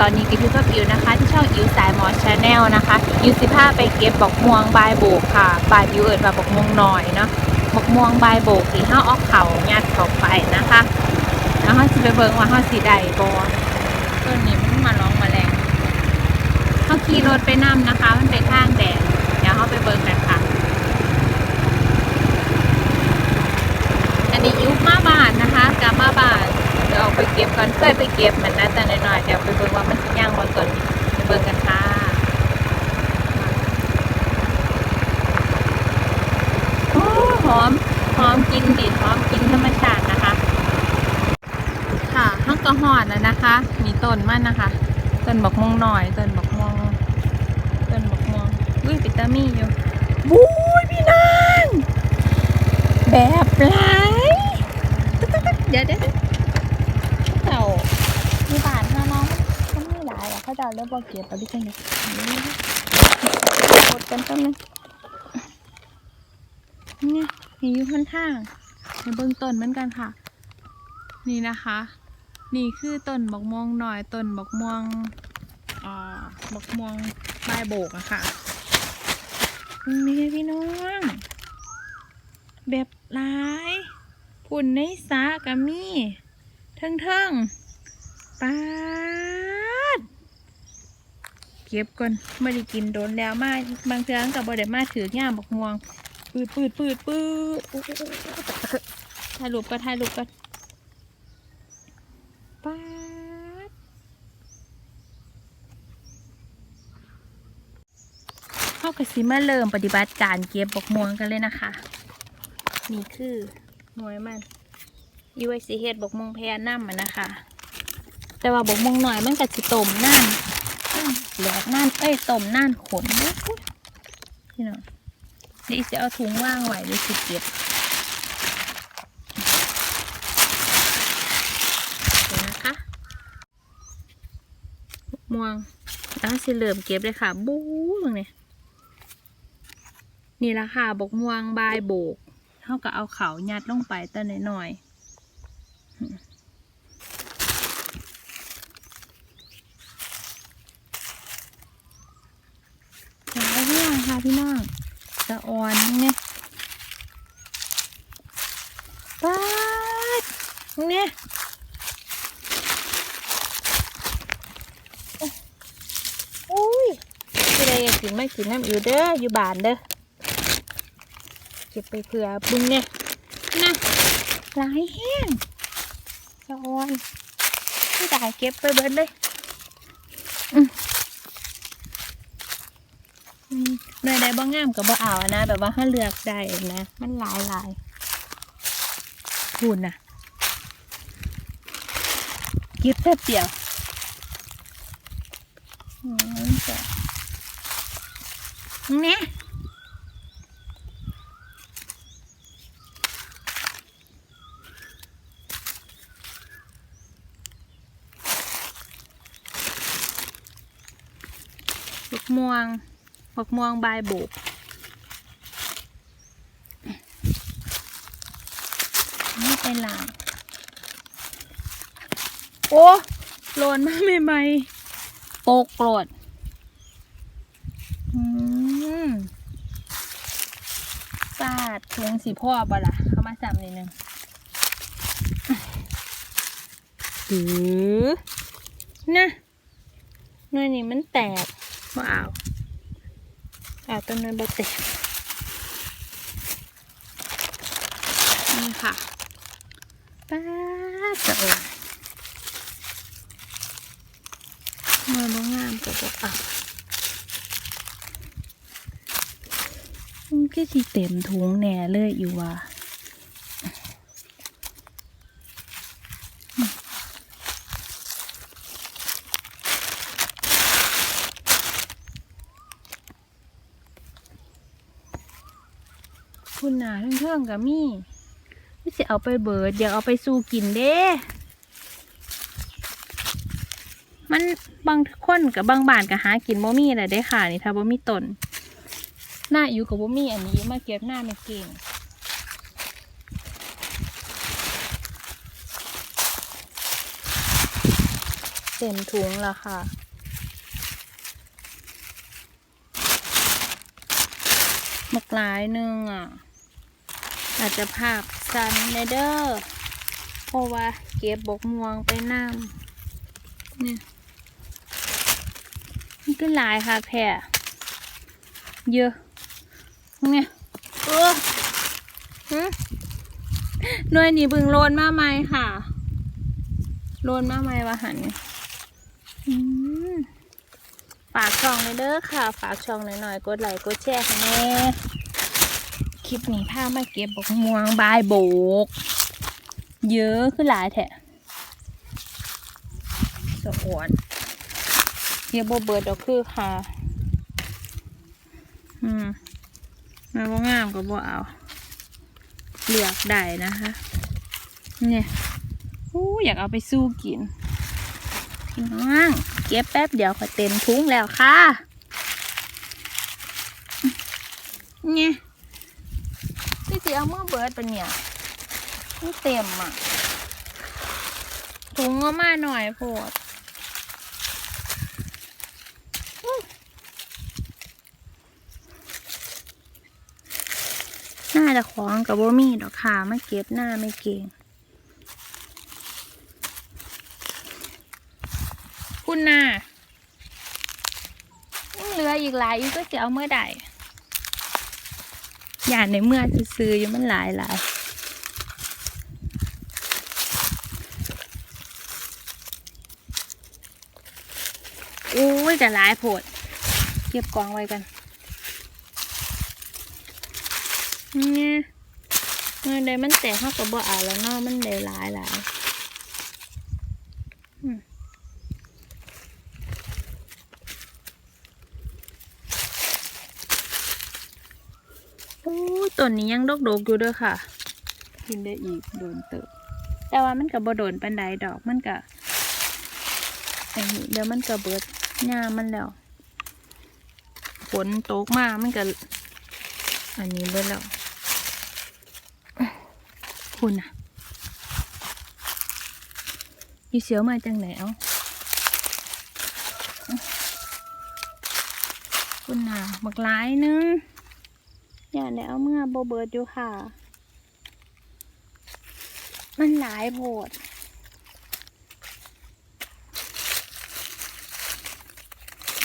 ตอนนี้ก็อยู่กับอิวนะคะ ที่ช่องอิวสายหมอชาแนลนะคะอิวสิพาไปเก็บบอกม่วงบายโบกค่ะบายอิวเอิดว่าบอกม่วงหน่อยเนาะบอกม่วงบายโบกที่ห้าออกเขายัดเขาไปนะคะแล้วเขาสิไปเบิ่งว่าเขาสีใดบอต้นนี้มันมาร้องมาแรงเขาขี่รถไปนํนะคะ มันเป็นทางแดดเดี๋ยวเขาไปเบิ่งกันค่ะ อันนี้ยุบมาบานนะคะกลับมาบานเดี๋ยวออก ไปเก็บก่อนเคยไปเก็บเหมือนนั้นแต่น้อยๆเดี๋ยวไปเบิ่งว่ามันสิย่างบนต้นไปเบิ่งกันค่ะโอ้หอมหอมกินดิหอมกินธรรมชาตินะคะ ค่ะห้องก็หอดแล้วนะคะ มีต้นมันนะคะต้นบักม่วงหน่อยต้นบักม่วงต้นบักม่วงอุ้ยปิตามี่อยู่บู๊ยพี่นางแบบไรตึ๊กตึ๊กตึ๊กเดี๋ยวเดี๋ยวเต่ามีบานห้าน้องมันไม่หลายหรอกเขาจะเอาเลือกบอกเก็บไปดิฉันเนี่ยกดกันต้นนึงเนี่ยมีอยู่ข้างทางในเบื้องต้นเหมือนกันค่ะ นี่นะคะ นี่คือต้นบักม่วงหน่อยต้นบักม่วงอ่าบักม่วงใบายโบกอะค่ะนี่พี่น้องแบบหลายพุ่นในสากับมีเทิงเทิงปา เก็บก่อนไม่ได้กินโดนแล้วมาบางครั้งกับบ่ได้มาถือย่ามบักม่วง ปืดปืดปืดปืดโอ้โหถ่ายรูปก็ถ่ายรูปก็ป๊าดเข้ากระซิมาเริ่มปฏิบัติการเก็บบกม่วงกันเลยนะคะ นี่คือหน่วยมันอยูไอซีเฮดบกม่วงแพรน้ำมันนะคะ แต่ว่าบกม่วงหน่อยมันกับสิตมนั่น หลกนั่นเอ้ยต้มนั่นขนเด้อพี่น้องเดี๋ยวอีจะเอาถุงว่างไว้เดี๋ยวสิเก็บเดี๋ยวนะคะม่วงแล้วสิเริ่มเก็บเลยค่ะ บู๊มึงเนี่ยนี่ละค่ะบกม่วงบายโบกเท่ากับเอาเขายัดลงไปแต้นหน่อยๆจะเอาเรื่องค่ะ พี่น้องสะออนเนี่ยป๊าดเนี่ยอุ้ยที่ใดอยากกินไม่กินน้ำอยู่เด้ออยู่บ้านเด้อเก็บไปเผื่อบุญเนี่ยนะหลายแห้งสะออนไม่ได้เก็บไปเบิดเลยอืมอืมเมื่อใดบ้างงามกับบ่เอาอะนะ แบบว่าถ้าเลือกได้นะ มันหลายหลายพูดนะเก็บแป๊บเดียวเนี่ยบักม่วง บักม่วงบายโบกนี่เป็นหลางโอ้โลนมาใหม่ๆโปกโกรธอืมสาดถุงสีพ่อบ่ล่ะเข้ามาซ้ำนิดนึงหือนะหน่วยนี้มันแตกว่าเอาเอาต้นนั้นบดเตกนี่ค่ะป้าจะโอ้ยหน่วยบ่งามก็บ่เอามันก็สิเต็มถุงแน่เลยอยู่ว่ะคุณหนาเพื่ อนๆกับมี่ไม่สิเอาไปเบิดอยาเอาไปสู้กินเด้มันบางคนกับบางบ้านก็หากินบ่มีแหละได้ค่ะนี่ถ้าบ่มีตนหน้าอยู่กับบ่มีอันนี้มาเก็บหน้าไม่เก่งเต็มถุงแล้วค่ะหมกหลายหนึ่งอะ อาจจะภาพสันในเด้อเพราะว่าเก็บบกม่วงไปน้ำเนี่ยมันก็หลายค่ะแพร่เยอะเนี่ยเออหึน่วยนี้เบึงโลนมาไหมค่ะโลนมาไหมวะหันเนี่ยฝากช่องเลยเด้อค่ะ ฝากช่องหน่อยๆ กดไลค์ กดแชร์ให้แน่ คลิปนี้พามาเก็บบกม่วงบายโบก เยอะขึ้นหลายแถะสะอวนเฮียโบเบิร์ดดอกคือค่ะ อืมแม่ว่างามก็บ่เอาเลือกได้นะคะ เนี่ยอู้อยากเอาไปสู้กินพี่น้องเก็บแป๊บเดียวก็เต็มทุ้งแล้วค่ะเนี่ย สิเอาเมื่อเบิร์ดปะเนี่ยมันเต็มอะถุงก็มาหน่อยโพดอื้อน่าจะของกับบ่มีดอกค่ะมาเก็บหน้าไม่เก่งคุณน่ะยังเหลืออีกหลายอีกก็จะเอาเมื่อใด อย่างในเมื่อซื้อๆอยู่มันหลายหลายอุ้ยแต่หลายโผดเก็บกองไว้กันเนี่ยเงินใดมันแตกเข้ากับบ่เอาแล้วเนาะมันเดหลายหลาย โอ้ยต้นนี้ยังดกๆอยู่เด้อค่ะ กินได้อีกโดนเติบแต่ว่ามันกับบ่โดนปันไดดอกมันกับอันนี้เดี๋ยวมันก็เบิดหญ้ามันแล้วฝนตกมามันก็อันนี้เบิดแล้วคุณน่ะยีเสียวมาจังไหนเอาคุณน่ะบักหลายนึง อย่าได้เอาเมื่อโบเบิดอยู่ค่ะ มันหลายโพด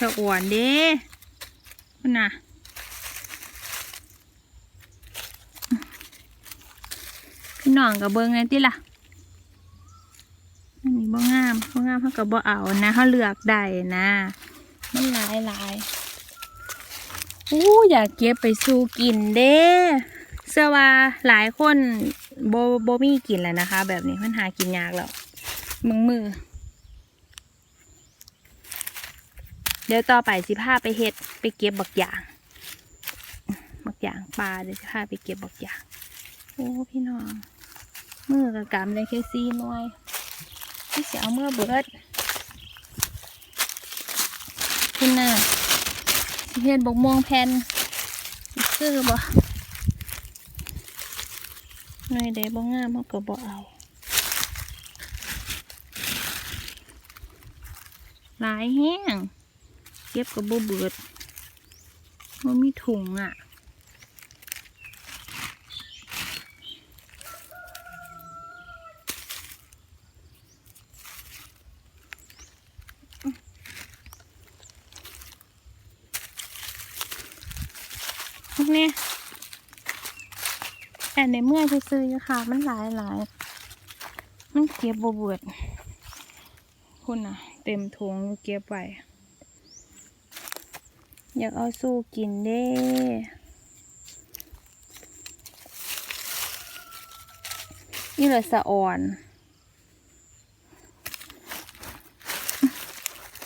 สะอ่วนเด้คุณน่ะพี่น้องกับเบิ้งไงติล่ะอันนี้บ่งามบ่งามเขากับบ่เอานะเขาเลือกได้นะ มันหลายหลาย อู้อยากเก็บไปสู่กินเด้เสื้อว่าหลายคนโบโบมีกินแล้วนะคะ แบบนี้มันหากินยากแล้วมึงมือ เดี๋ยวต่อไปสิพาไปเฮ็ดไปเก็บบักอย่างบักอย่างปลาเดี๋ยวสิพาไปเก็บบักอย่างโอ้พี่น้องมือกับกำเลยแค่ซีหน่อยที่เสียเอาเมื่อเบิดคุณน่ะสิ เห็นบกม่วงแผ่นซื้อบ่หน่อยเดบ่งามเขาก็บ่เอาหลายแห้งเก็บกับบ่เบิดมันมีถุงอะ นี้แต่ในเมื่อซื้อๆค่ะ มันหลายหลายมันเก็บบเบิดคุณน่ะเต็มถุงเก็บไว้อยากเอาสู้กินเด้นี่เลยสะอ่อน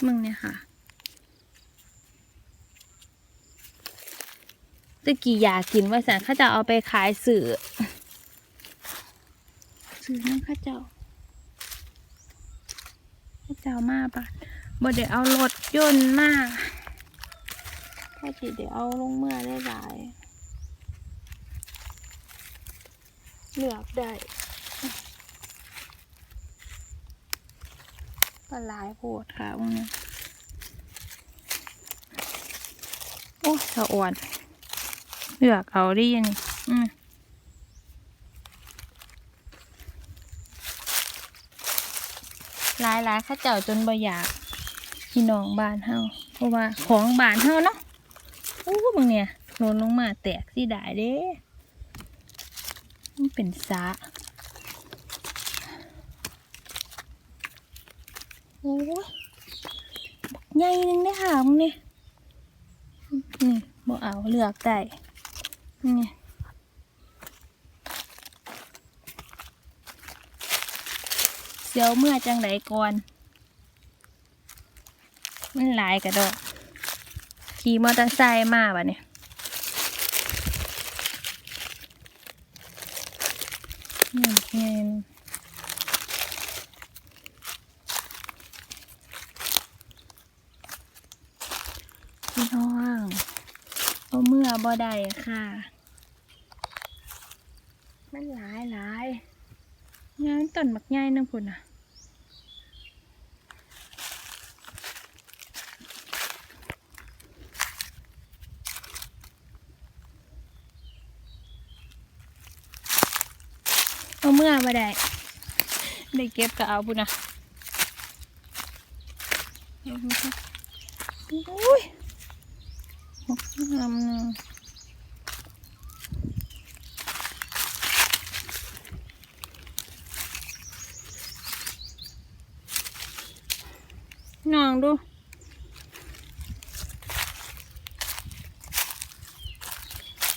มึงเนี่ยค่ะ ตะกี้อยากกินว่าสันเข้าจะเอาไปขายสื่อสื่อนั่นเข้าเจ้าเข้าเจ้ามาปะบ่เดี๋ยวเอารถยนต์มาถ้าจีเดี๋ยวเอาลงเมื่อได้หลายเลือกได้ปลาหลายโพดค่ะพวกนี้โอ้สะอ่อน เลือกเอาด้ยังนี่อืมหลายหลายข้าเจ้าจนบ่อยากพี่น้องบ้านเฮาเพราะว่าของบ้านเฮาเนาะโอ้บางเนี่ยโดนลงมาแตกสิได้เด้มันเป็นสาโอ้ยใหญ่หนึงได้ค่ะมึงเนี่ยนี่บ่เอาเลือกได้ นี่เสียวเมื่อจังไดก่อน มันหลายกระโดดขี่มอเตอร์ไซค์มาบ่เนี่ยนี่เงนพี่น้องเอาเมื่อบ่ได้ค่ะ มันหลายหลายงานต้นบักใหญ่นึงพุ่นอะเอาเมื่อมาได้ ได้เก็บก็เอาบุญนะอุ้ย งามนะน้องดู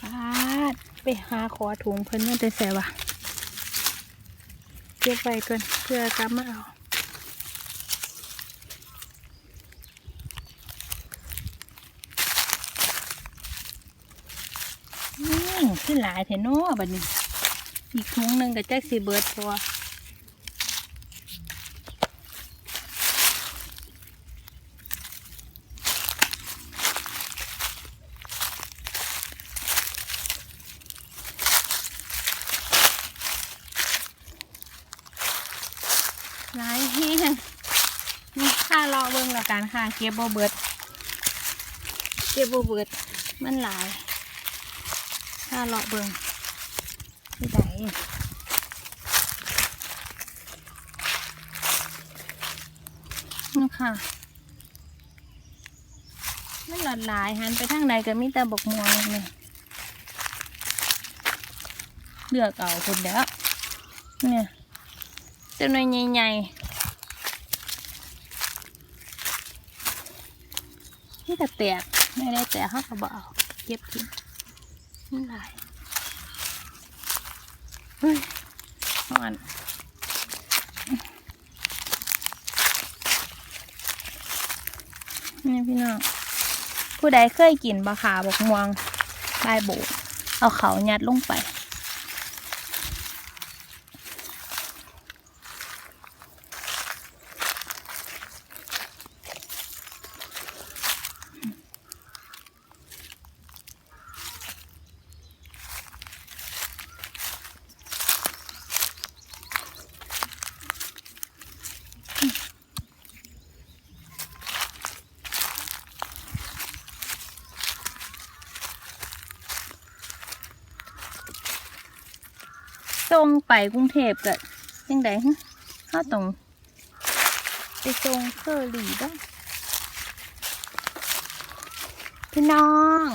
ปาดไปหาขอถุงเพิ่นนั่นแต่แสวะเก็บไว้ก่อนเพื่อกลับมาเอาอืม ขึ้นหลายแถนอบัดนี้ อีกถุงหนึ่งกับแจ็คสีเบิร์ดตัวหลายแห้งนี่ค่ารอเบิ่งแล้วกันค่ะ เก็บบ่เบิดเก็บบ่เบิดมันหลาย ค่ารอเบิงที่ไหนนี่ค่ะมันหลอดหลายหันไปทางใดก็มีแต่บกมวงนี่เลือกเอาคนเดียวเนี่ยเจ้าน่อยใหญ่ๆนี่ก็แตกไม่ได้แตกเขาก็บอาเก็บทิ้ง มันหลายเฮ้ยอ่อนนี่พี่น้องผู้ใดเคยกินบะขาบกม่วงใบายโบเอาเขายัดลงไป ส่งไปกรุงเทพก็ยังไงฮะข้าต้องไปส่งเคอรี่บ้างพี่น้อง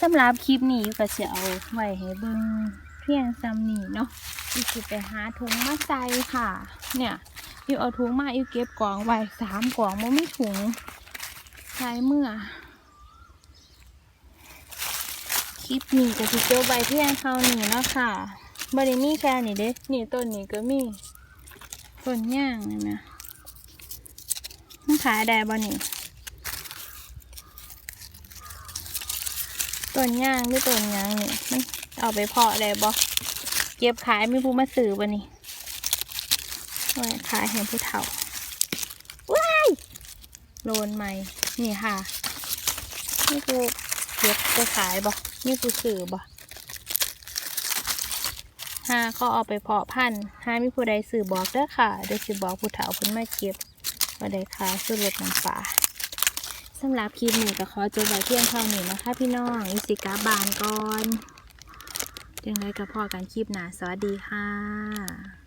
สำหรับคลิปนี้ยูก็จะเอาไว้ให้เบิ่งเพียงซ้ำนี้เนาะอีกสิไปหาถุงมาใส่ค่ะ เนี่ยอยู่เอาถุงมาอยู่เก็บกล่องไว้สามกล่องมันไม่ถุงใช้เมื่อคลิปนี้ก็สิเจอใบเพียงเท่านี้เนาะค่ะ บริมีแค่นี้เด้นี่ต้นนี้ก็มีต้นย่างนี่นะมันขายได้บ่นี่ต้นย่างหรือต้นหยางนี่มันเอาไปเพาะได้บ่เก็บขายมีผู้มาซื้อบ่นี่ไว้ขายให้ผู้เฒ่าว้ายโลนใหม่นี่ค่ะนี่กูเก็บไปขายบ่นี่กูซื้อบ่ หาเขาเอาไปเพาะพันธุ์หามีผู้ใดสื่อบอกเด้อค่ะเดี๋ยวสิบอกผู้เฒ่าเพิ่นมาเก็บว่าได้ขายสุดรถน้ำปลาสำหรับคลิปนี้ก็ขอจบไว้เพียงเท่านี้นะคะพี่น้องอิสิกาบานก่อนยังไงก็พอกันคลิปหน้าสวัสดีค่ะ